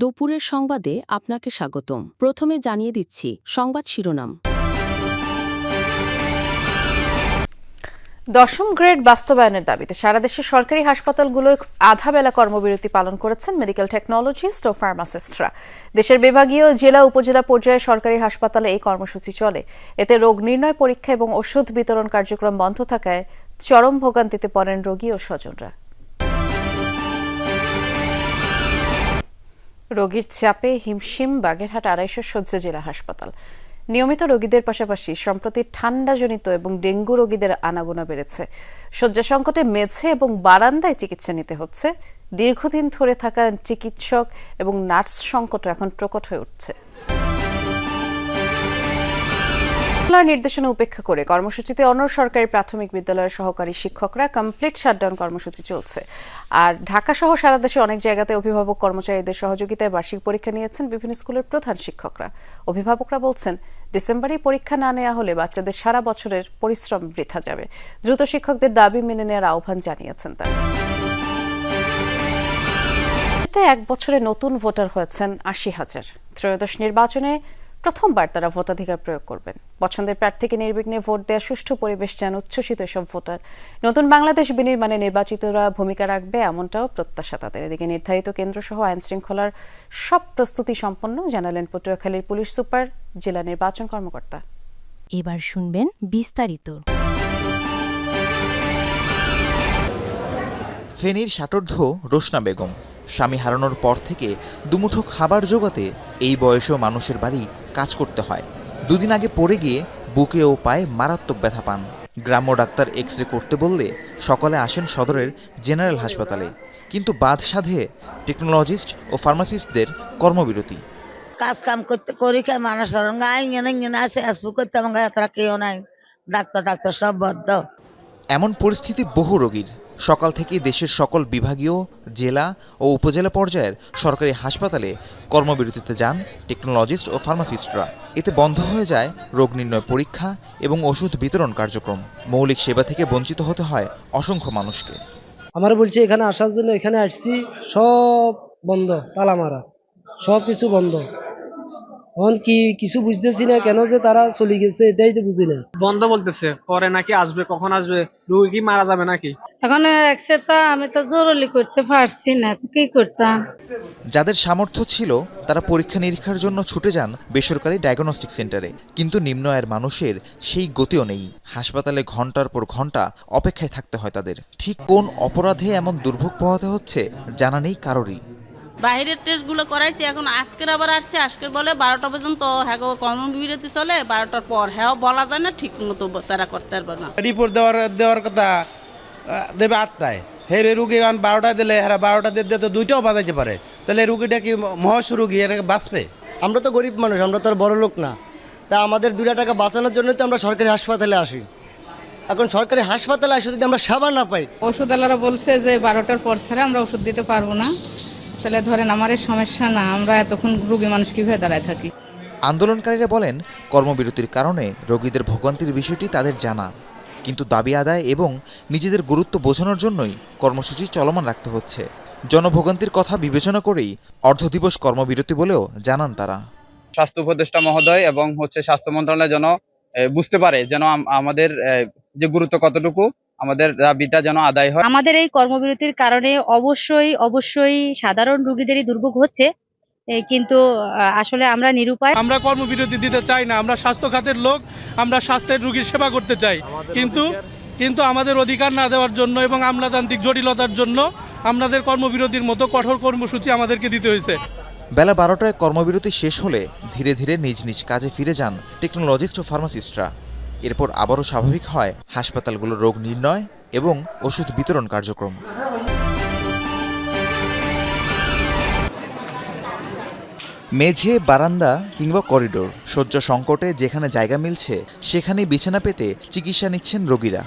দুপুরের সংবাদে আপনাকে স্বাগতম। প্রথমে জানিয়ে দিচ্ছি সংবাদ শিরোনাম। দশম গ্রেড বাস্তবায়নের দাবিতে সারা দেশের সরকারি হাসপাতালগুলোয় আধা বেলা কর্মবিরতি পালন করেছেন মেডিকেল টেকনোলজিস্ট ও ফার্মাসিস্টরা। দেশের বিভাগীয় জেলা উপজেলা পর্যায়ে সরকারি হাসপাতালে এই কর্মসূচি চলে। এতে রোগ নির্ণয় পরীক্ষা এবং ওষুধ বিতরণ কার্যক্রম বন্ধ থাকায় চরম ভোগান্তিতে পড়েন রোগী ও স্বজনরা। রোগীর চাপে হিমশিম বাগেরহাট আড়াইশো শয্যা জেলা হাসপাতাল। নিয়মিত রোগীদের পাশাপাশি সম্প্রতি ঠান্ডাজনিত এবং ডেঙ্গু রোগীদের আনাগোনা বেড়েছে। শয্যা সংকটে মেছে এবং বারান্দায় চিকিৎসা নিতে হচ্ছে। দীর্ঘদিন ধরে থাকা চিকিৎসক এবং নার্স সংকটও এখন প্রকট হয়ে উঠছে। মন্ত্রণালয়ের নির্দেশনা উপেক্ষা করে কর্মসূচিতে অন্য সরকারি প্রাথমিক বিদ্যালয়ের সহকারী শিক্ষকরা কমপ্লিট শাটডাউন কর্মসূচি চলছে। আর ঢাকা সহ সারা দেশে অনেক জায়গাতে অভিভাবক কর্মচারীদের সহযোগিতায় বার্ষিক পরীক্ষা নিয়েছেন বিভিন্ন স্কুলের প্রধান শিক্ষকরা। অভিভাবকরা বলছেন, ডিসেম্বরেই পরীক্ষা না নেওয়া হলে বাচ্চাদের সারা বছরের পরিশ্রম বৃথা যাবে। দ্রুত শিক্ষকদের দাবি মেনে নেওয়ার আহ্বান জানিয়েছেন তারা। এক বছরে নতুন ভোটার হয়েছেন আশি হাজার। ত্রয়োদশ নির্বাচনে প্রথমবার তারা ভোটাধিকার প্রয়োগ করবেন। পছন্দের প্রার্থীকে নির্বিঘ্নে ভোট দেওয়ার সুষ্ঠু পরিবেশ চান উচ্ছ্বসিত এসব ভোটার। নতুন বাংলাদেশ বিনির্মাণে নির্বাচিতরা ভূমিকা রাখবে এমনটাও প্রত্যাশা তাদের। এদিকে নির্ধারিত কেন্দ্রসহ আইন শৃঙ্খলার সব প্রস্তুতি সম্পন্ন জানালেন পটুয়াখালীর পুলিশ সুপার জেলা নির্বাচন কর্মকর্তা। এবার শুনবেন বিস্তারিত। ফেনীর ষাটোর্ধ রোশনা বেগম। স্বামী হারানোর পর থেকে দুমুঠো খাবার জোগাতে এই বয়সেও মানুষের বাড়ি কাজ করতে হয়। দুদিন আগে পড়ে গিয়ে বুকে ও পায়ে মারাত্মক ব্যথা পান। গ্রাম্য ডাক্তার এক্স রে করতে বললে সকালে আসেন সদরের জেনারেল হাসপাতালে। কিন্তু বাদ সাধে টেকনোলজিস্ট ও ফার্মাসিস্টদের কর্মবিরতি। কাজ কাম করতে করি কে মানুষ আসে করতে কেউ নাই। ডাক্তার ডাক্তার সব বদ্ধ। এমন পরিস্থিতি বহু রোগীর। সকাল থেকেই দেশের সকল বিভাগীয়, জেলা ও উপজেলা পর্যায়ের সরকারি হাসপাতালে কর্মবিরতিতে যান টেকনোলজিস্ট ও ফার্মাসিস্টরা। এতে বন্ধ হয়ে যায় রোগ নির্ণয় পরীক্ষা এবং ওষুধ বিতরণ কার্যক্রম। মৌলিক সেবা থেকে বঞ্চিত হতে হয় অসংখ্য মানুষকে। আমার বলছে, এখানে আসার জন্য এখানে আসছি, সব বন্ধ, তালা মারা, সব কিছু বন্ধ। এখন কি কিছু বুঝতেছি না কেন যে তারা চলে গেছে এটাই তো বুঝি না। বন্ধ বলতেছে পরে নাকি আসবে কখন আসবে? রুগী কি মারা যাবে নাকি? এখন এক্সরেটা আমি তো জরুরি করতে পারছি না কি করতাম? যাদের সামর্থ্য ছিল তারা পরীক্ষা নিরীক্ষার জন্য ছুটে যান বেসরকারি ডায়াগনস্টিক সেন্টারে কিন্তু নিম্ন আয়ের মানুষের সেই গতিও নেই। হাসপাতালে ঘণ্টার পর ঘণ্টা অপেক্ষায় থাকতে হয় তাদের। ঠিক কোন অপরাধে এমন দুর্ভোগ পোহাতে হচ্ছে জানা নেই কারোরই। বাইরের টেস্টগুলো করাইছি এখন আজকের আবার আসছে আজকের বলে বারোটা পর্যন্ত হ্যাঁ কর্মবিরতি চলে বারোটার পর হ্যাঁ বলা যায় না ঠিক মতো তারা করতে পারবে না। রিপোর্ট দেওয়ার দেওয়ার কথা দেবে আটটায়। হে রে রুগী এখন বারোটায় দিলে এরা বারোটা দিয়ে দিয়ে তো দুইটাও বাজাইতে পারে। তাহলে রুগীটা কি মহাশ রুগী এটাকে বাঁচবে? আমরা তো গরিব মানুষ আমরা তো আর বড় লোক না। তা আমাদের দুটা টাকা বাঁচানোর জন্যই তো আমরা সরকারি হাসপাতালে আসি। এখন সরকারি হাসপাতালে আসে যদি আমরা সেবা না পাই ওষুধওয়ালারা বলছে যে বারোটার পর ছাড়া আমরা ওষুধ দিতে পারব না। তাহলে ধরেন আমার এই সমস্যা না আমরা এতক্ষণ রুগী মানুষ কীভাবে দাঁড়ায় থাকি? আন্দোলনকারীরা বলেন কর্মবিরতির কারণে রোগীদের ভোগান্তির বিষয়টি তাদের জানা। কিন্তু দাবি আদায় এবং নিজেদের গুরুত্ব বোঝানোর জন্যই কর্মসূচি চলমান রাখতে হচ্ছে। জনভোগান্তির কথা বিবেচনা করেই অর্ধদিবস কর্মবিরতি বলেও জানান তারা। স্বাস্থ্য উপদেষ্টা মহোদয় এবং হচ্ছে স্বাস্থ্য মন্ত্রণালয় যেন বুঝতে পারে যেন আমাদের যে গুরুত্ব কতটুকু আমাদের দাবিটা যেন আদায় হয়। আমাদের এই কর্মবিরতির কারণে অবশ্যই অবশ্যই সাধারণ রোগীদেরই দুর্ভোগ হচ্ছে কিন্তু আসলে আমরা নিরুপায়। আমরা কর্মবিরতি দিতে চাই না আমরা স্বাস্থ্য খাতের লোক আমরা স্বাস্থ্যের রুগীর সেবা করতে চাই। কিন্তু কিন্তু আমাদের অধিকার না দেওয়ার জন্য এবং আমলাতান্ত্রিক জটিলতার জন্য আমাদের কর্মবিরতির মতো কঠোর কর্মসূচি আমাদেরকে দিতে হয়েছে। বেলা বারোটায় কর্মবিরতি শেষ হলে ধীরে ধীরে নিজ নিজ কাজে ফিরে যান টেকনোলজিস্ট ও ফার্মাসিস্টরা। এরপর আবারও স্বাভাবিক হয় হাসপাতালগুলোর রোগ নির্ণয় এবং ওষুধ বিতরণ কার্যক্রম। মেঝে, বারান্দা কিংবা করিডোর, শয্যা সংকটে যেখানে জায়গা মিলছে সেখানে বিছানা পেতে চিকিৎসা নিচ্ছেন রোগীরা।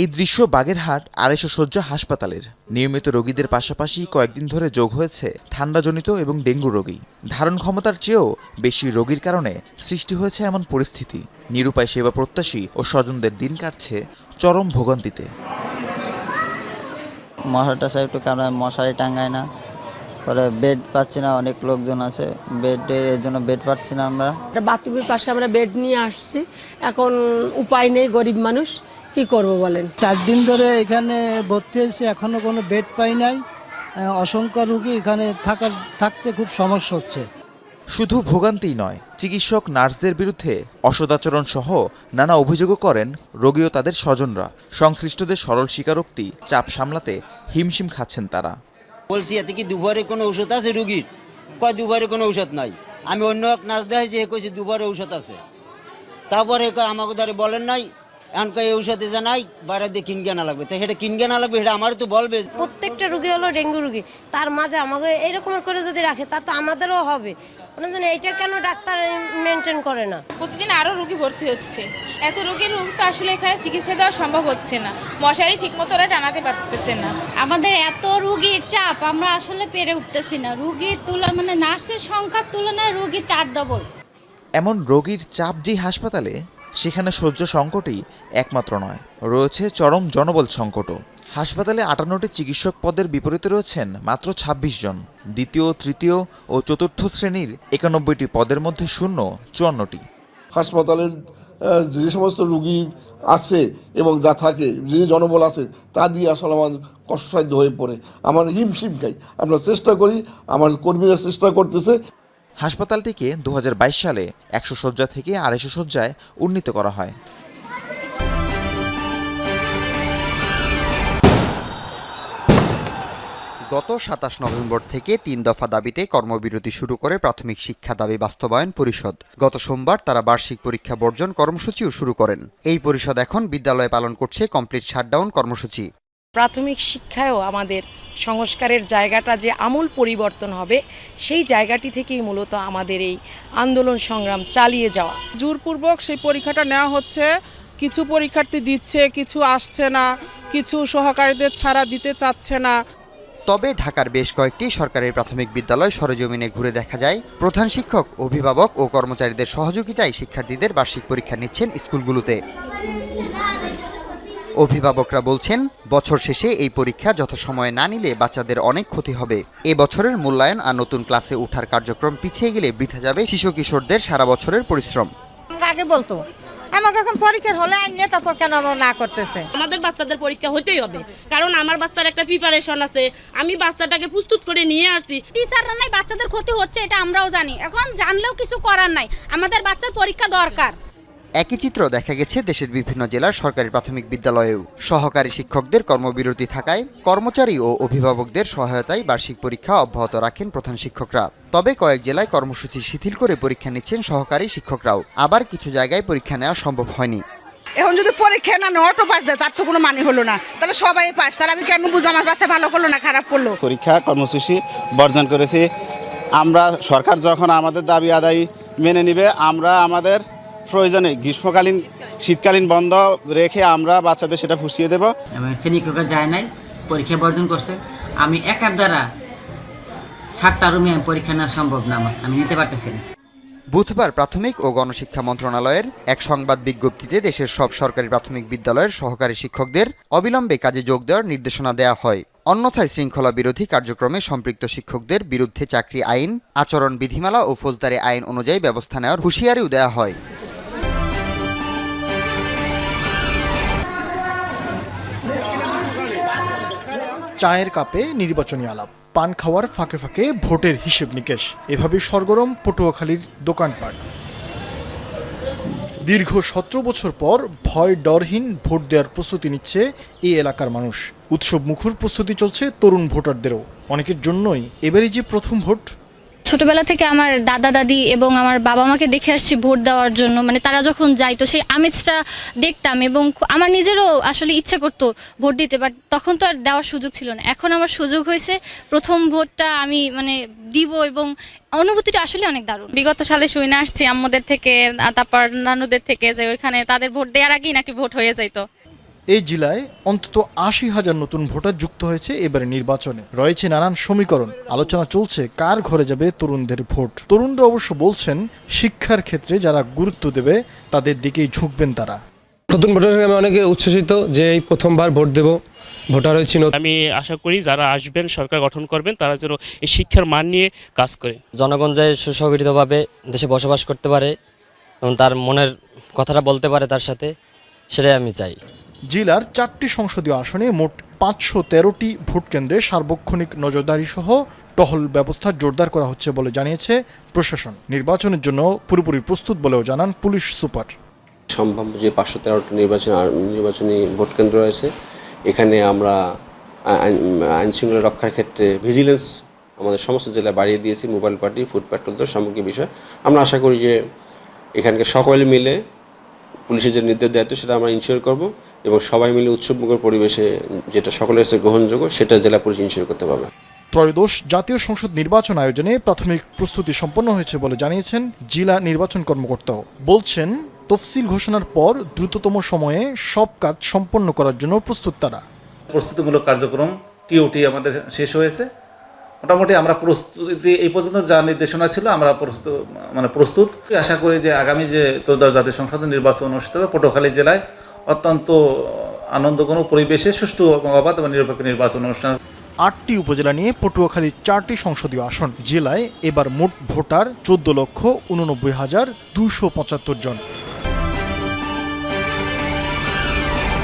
এই দৃশ্য বাগেরহাট আড়াইশো শয্যা হাসপাতালের। নিয়মিত রোগীদের পাশাপাশি কয়েকদিন ধরে যোগ হয়েছে ঠান্ডাজনিত এবং ডেঙ্গু রোগী। ধারণ ক্ষমতার চেয়েও বেশি রোগীর কারণে সৃষ্টি হয়েছে এমন পরিস্থিতি। নিরুপায় সেবা প্রত্যাশী ও স্বজনদের দিন কাটছে চরম ভোগান্তিতে। সাহেব একটু কারণ মশারি টাঙ্গায় না। পরে বেড পাচ্ছি না অনেক লোকজন আছে। বেডে এর জন্য বেড পাচ্ছি না আমরা। একটা বাথরুমের পাশে আমরা বেড নিয়ে আসছি। এখন উপায় নেই গরিব মানুষ কি করব বলেন? চার দিন ধরে এখানে ভর্তি হয়েছে এখনও কোনো বেড পাই নাই। অসংখ্য রুগী এখানে থাকার থাকতে খুব সমস্যা হচ্ছে। শুধু ভোগান্তিই নয় চিকিৎসক নার্সদের বিরুদ্ধে অসদাচরণ সহ নানা অভিযোগও করেন রোগী ও তাদের স্বজনরা। সংশ্লিষ্টদের সরল স্বীকারোক্তি চাপ সামলাতে হিমশিম খাচ্ছেন তারা। বলছি, এতে কি দুবারে কোনো ঔষধ আছে রুগীর? কয় দুবারে কোনো ঔষধ নাই। আমি অন্য এক নাচ দেখাইছি, এ কইছি দুবারে ঔষধ আছে। তারপরে কয়, আমাকে ধরে বলেন নাই। এখন কয় ঔষধে যে নাই, বাইরে দিয়ে কিনকে না লাগবে। তো সেটা কিনকে না লাগবে, সেটা আমার তো বলবে। প্রত্যেকটা রুগী হলো ডেঙ্গু রুগী। তার মাঝে আমাকে এরকম করে যদি রাখে, তা তো আমাদেরও হবে। মানে জানি এইটা কেন ডাক্তার মেনটেন করে না? প্রতিদিন আরও রুগী ভর্তি হচ্ছে। এত রোগীর রোগ তো আসলে এখানে চিকিৎসা দেওয়া সম্ভব হচ্ছে না। মশারি ঠিকমতো ওরা টানাতে পারতেছে না। আমাদের এত রুগীর চাপ আমরা আসলে পেরে উঠতেছি না। রুগীর তুলনা মানে নার্সের সংখ্যার তুলনায় রুগী চার ডবল এমন রোগীর চাপ যে হাসপাতালে সেখানে সহ্য সংকটই একমাত্র নয়। রয়েছে চরম জনবল সংকটও। হাসপাতালে আটান্নটি চিকিৎসক পদের বিপরীতে রয়েছেন মাত্র ২৬ জন। দ্বিতীয় তৃতীয় ও চতুর্থ শ্রেণির একানব্বইটি পদের মধ্যে শূন্য চুয়ান্নটি। হাসপাতালের যে সমস্ত রুগী আছে এবং যা থাকে যে জনবল আছে তা দিয়ে আসলে আমার কষ্টসাধ্য হয়ে পড়ে। আমার হিমশিম খাই। আমরা চেষ্টা করি আমার কর্মীরা চেষ্টা করতেছে। হাসপাতালটিকে দু হাজার বাইশ সালে একশো শয্যা থেকে আড়াইশো শয্যায় উন্নীত করা হয়। গত সাতাশ নভেম্বর থেকে তিন দফা দাবিতে কর্মবিরতি শুরু করে প্রাথমিক শিক্ষা দাবি বাস্তবায়ন পরিষদ। গত সোমবার তারা বার্ষিক পরীক্ষা বর্জন কর্মসূচিও শুরু করেন। এই পরিষদ এখন বিদ্যালয়ে পালন করছে কমপ্লিট শাটডাউন কর্মসূচি। প্রাথমিক শিক্ষায়ও আমাদের সংস্কারের জায়গাটা যে আমূল পরিবর্তন হবে সেই জায়গাটি থেকেই মূলত আমাদের এই আন্দোলন সংগ্রাম চালিয়ে যাওয়া। জোরপূর্বক সেই পরীক্ষাটা নেওয়া হচ্ছে। কিছু পরীক্ষার্থী দিচ্ছে কিছু আসছে না কিছু সহকারীদের ছাড়া দিতে চাচ্ছে না। তবে ঢাকার বেশ কয়েকটি সরকারি প্রাথমিক বিদ্যালয় সরেজমিনে ঘুরে দেখা যায়। প্রধান শিক্ষক, অভিভাবক ও কর্মচারীদের সহযোগিতায় শিক্ষার্থীদের বার্ষিক পরীক্ষা নিচ্ছেন স্কুলগুলোতে। অভিভাবকরা বলছেন, বছর শেষে এই পরীক্ষা যথাসময়ে না নিলে বাচ্চাদের অনেক ক্ষতি হবে। এ বছরের মূল্যায়ন আর নতুন ক্লাসে ওঠার কার্যক্রম পিছিয়ে গেলে বৃথা যাবে শিশু কিশোরদের সারা বছরের পরিশ্রম। আগে বলতো আমাকে এখন পরীক্ষার হলে আইনে তারপর কেন আমার না করতেছে? আমাদের বাচ্চাদের পরীক্ষা হতেই হবে। কারণ আমার বাচ্চার একটা প্রিপারেশন আছে। আমি বাচ্চাটাকে প্রস্তুত করে নিয়ে আসছি। টিচাররা নাই বাচ্চাদের ক্ষতি হচ্ছে এটা আমরাও জানি। এখন জানলেও কিছু করার নাই। আমাদের বাচ্চার পরীক্ষা দরকার। একই চিত্র দেখা গেছে দেশের বিভিন্ন জেলার সরকারি প্রাথমিক বিদ্যালয়েও। সহকারী শিক্ষকদের কর্মবিরতি থাকায় কর্মচারী ও অভিভাবকদের সহায়তায় বার্ষিক পরীক্ষা অব্যাহত রাখেন প্রধান শিক্ষকরা। তবে কয়েক জেলায় কর্মসূচি শিথিল করে পরীক্ষা নিচ্ছেন সহকারী শিক্ষকরাও। আবার কিছু জায়গায় পরীক্ষা নেওয়া সম্ভব হয়নি। এখন যদি পরীক্ষা না অটো পাস দেয় তার তো কোনো মানে হলো না। তাহলে সবাই পাস। তাহলে আমি কেন বুঝব? আমার বাচ্চা ভালো করল না খারাপ করল? পরীক্ষা কর্মসূচি বর্জন করেছি। আমরা সরকার যখন আমাদের দাবি আদায় মেনে নিবে আমরা আমাদের প্রয়োজনে গ্রীষ্মকালীন শীতকালীন বন্ধ রেখে আমরা বাচ্চাদের সেটা ফুসিয়ে দেব। শ্রেণীকক্ষে যায় নাই পরীক্ষা বর্জন করছে। আমি একার দ্বারা সাতটা রুমে পরীক্ষা নেওয়া সম্ভব না আমার আমি নিতে পারতেছি না। বুধবার প্রাথমিক ও গণশিক্ষা মন্ত্রণালয়ের এক সংবাদ বিজ্ঞপ্তিতে দেশের সব সরকারি প্রাথমিক বিদ্যালয়ের সহকারী শিক্ষকদের অবিলম্বে কাজে যোগ দেওয়ার নির্দেশনা দেওয়া হয়। অন্যথায় শৃঙ্খলা বিরোধী কার্যক্রমে সম্পৃক্ত শিক্ষকদের বিরুদ্ধে চাকরি আইন আচরণ বিধিমালা ও ফৌজদারি আইন অনুযায়ী ব্যবস্থা নেওয়ার হুঁশিয়ারিও দেওয়া হয়। চায়ের কাপে নির্বাচনী আলাপ, পান খাওয়ার ফাঁকে ফাঁকে ভোটের হিসেব নিকেশ, এভাবে সরগরম পটুয়াখালীর দোকানপাট। দীর্ঘ সতেরো বছর পর ভয় ডরহীন ভোট দেওয়ার প্রস্তুতি নিচ্ছে এই এলাকার মানুষ। উৎসব মুখর প্রস্তুতি চলছে তরুণ ভোটারদেরও। অনেকের জন্যই এবারই যে প্রথম ভোট ছোটবেলা থেকে আমার দাদা, দাদি এবং আমার বাবা মাকে দেখে আসছি ভোট দেওয়ার জন্য। মানে তারা যখন যাইতো সেই আমেজটা দেখতাম এবং আমার নিজেরও আসলে ইচ্ছে করতো ভোট দিতে বাট তখন তো আর দেওয়ার সুযোগ ছিল না। এখন আমার সুযোগ হয়েছে, প্রথম ভোটটা আমি মানে দিব এবং অনুভূতিটা আসলে অনেক দারুণ। বিগত সালে শুনে আসছি আম্মুদের থেকে তারপর নানুদের থেকে যে ওইখানে তাদের ভোট দেওয়ার আগেই নাকি ভোট হয়ে যাইতো। এই জেলায় অন্তত আশি হাজার নতুন ভোটার যুক্ত হয়েছে এবারে নির্বাচনে। রয়েছে নানান সমীকরণ। আলোচনা চলছে কার ঘরে যাবে তরুণদের ভোট। তরুণরা অবশ্য বলছেন শিক্ষার ক্ষেত্রে যারা গুরুত্ব দেবে তাদের দিকেই ঝুঁকবেন তারা। নতুন ভোটার আমি অনেকে উচ্ছ্বসিত যে এই প্রথমবার ভোট দেব ভোটার হয়েছিল আমি আশা করি যারা আসবেন সরকার গঠন করবেন তারা যেন এই শিক্ষার মান নিয়ে কাজ করে। জনগণ যে সুসংগঠিতভাবে দেশে বসবাস করতে পারে এবং তার মনের কথাটা বলতে পারে তার সাথে সেটাই আমি চাই। জেলার চারটি সংসদীয় আসনে মোট পাঁচশো তেরোটি ভোটকেন্দ্রে সার্বক্ষণিক নজরদারি সহ টহল ব্যবস্থা জোরদার করা হচ্ছে বলে জানিয়েছে প্রশাসন। নির্বাচনের জন্য পুরোপুরি প্রস্তুত বলেও জানান পুলিশ সুপার। সম্ভাব্য যে পাঁচশো তেরোটি নির্বাচন নির্বাচনী ভোট কেন্দ্র রয়েছে, এখানে আমরা আইন শৃঙ্খলা রক্ষার ক্ষেত্রে ভিজিলেন্স আমাদের সমস্ত জেলায় বাড়িয়ে দিয়েছি মোবাইল পার্টি ফুড প্যাট্রোলদের সামগ্রিক বিষয়। আমরা আশা করি যে এখানকার সকলে মিলে পুলিশের যে নির্দেশ দায়িত্ব সেটা আমরা ইনশিওর করব। এবং সবাই মিলে উৎসবমুখর পরিবেশে যেটা সকলের কাছে গ্রহণযোগ্য সেটা জেলা পুলিশ ইনশিওর করতে পারবে। ত্রয়োদশ জাতীয় সংসদ নির্বাচন আয়োজনে প্রাথমিক প্রস্তুতি সম্পন্ন হয়েছে বলে জানিয়েছেন জেলা নির্বাচন কর্মকর্তাও। বলছেন তফসিল ঘোষণার পর দ্রুততম সময়ে সব কাজ সম্পন্ন করার জন্য প্রস্তুত তারা। প্রস্তুতিমূলক কার্যক্রম টিওটি আমাদের শেষ হয়েছে। মোটামুটি আমরা প্রস্তুতি এই পর্যন্ত যা নির্দেশনা ছিল আমরা প্রস্তুত মানে প্রস্তুত। আশা করি যে আগামী যে ত্রয়োদশ জাতীয় সংসদ নির্বাচন অনুষ্ঠিত হবে পটুয়াখালী জেলায়। অত্যন্ত আনন্দঘন পরিবেশে সুষ্ঠু এবং অবাধ এবং নিরপেক্ষ নির্বাচন অনুষ্ঠান। আটটি উপজেলা নিয়ে পটুয়াখালীর চারটি সংসদীয় আসন, জেলায় এবার মোট ভোটার চোদ্দ লক্ষ উননব্বই হাজার দুশো পঁচাত্তর জন।